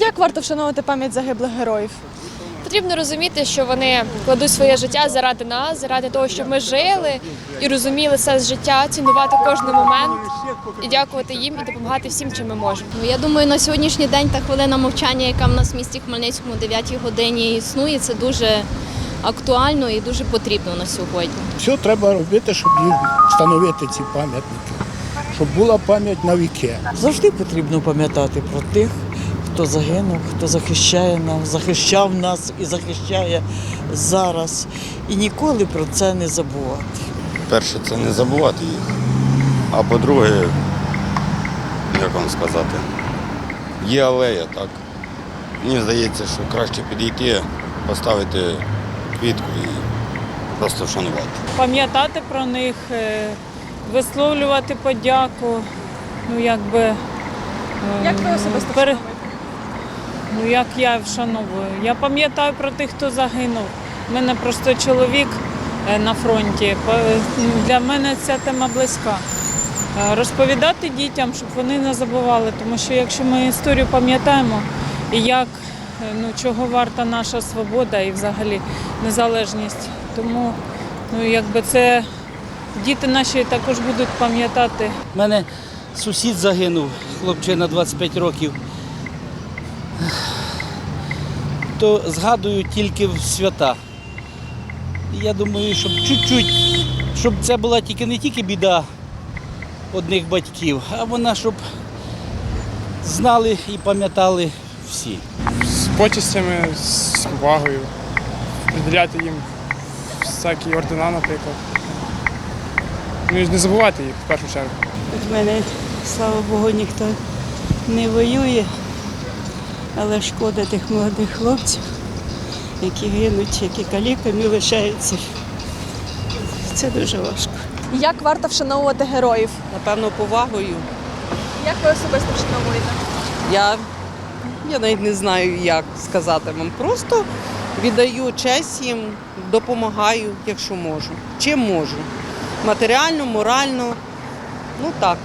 Як варто вшановувати пам'ять загиблих героїв? Потрібно розуміти, що вони кладуть своє життя заради нас, заради того, щоб ми жили і розуміли сенс життя, цінувати кожен момент і дякувати їм і допомагати всім, чим ми можемо. Ну, Я думаю, на сьогоднішній день та хвилина мовчання, яка в нас в місті Хмельницькому о 9 годині існує, це дуже актуально і дуже потрібно на сьогодні. Все треба робити, щоб встановити ці пам'ятники, щоб була пам'ять на віки. Завжди потрібно пам'ятати про тих, хто загинув, хто захищає нас, захищав нас і захищає зараз. І ніколи про це не забувати. Перше, це не забувати їх. А по-друге, як вам сказати, є алея, так. Мені здається, що краще підійти, поставити квітку і просто вшанувати. пам'ятати про них, е, висловлювати подяку. Ну, якби, е, Як ви особисто пере- вшановуєте? Ну, як я вшановую. Я пам'ятаю про тих, хто загинув. У мене просто чоловік е, на фронті. Для мене ця тема близька. Е, Розповідати дітям, щоб вони не забували, тому що якщо ми історію пам'ятаємо, як е, ну, чого варта наша свобода і взагалі незалежність, тому ну, якби це діти наші також будуть пам'ятати. У мене сусід загинув, хлопчина 25 років. То згадую тільки в свята. Я думаю, щоб чуть-чуть, щоб це була тільки не тільки біда одних батьків, а вона, щоб знали і пам'ятали всі. з почестями, з повагою, приділяти їм всякі ордена, наприклад. Ну і не забувати їх в першу чергу. В мене, слава Богу, ніхто не воює, але шкода тих молодих хлопців, які гинуть, які каліками лишаються. Це дуже важко. Як варто вшановувати героїв? Напевно, повагою. Як ви особисто вшановуєте? Я, я навіть не знаю, як сказати вам. Просто віддаю честь їм, допомагаю, якщо можу. Чим можу. Матеріально, морально. Ну так.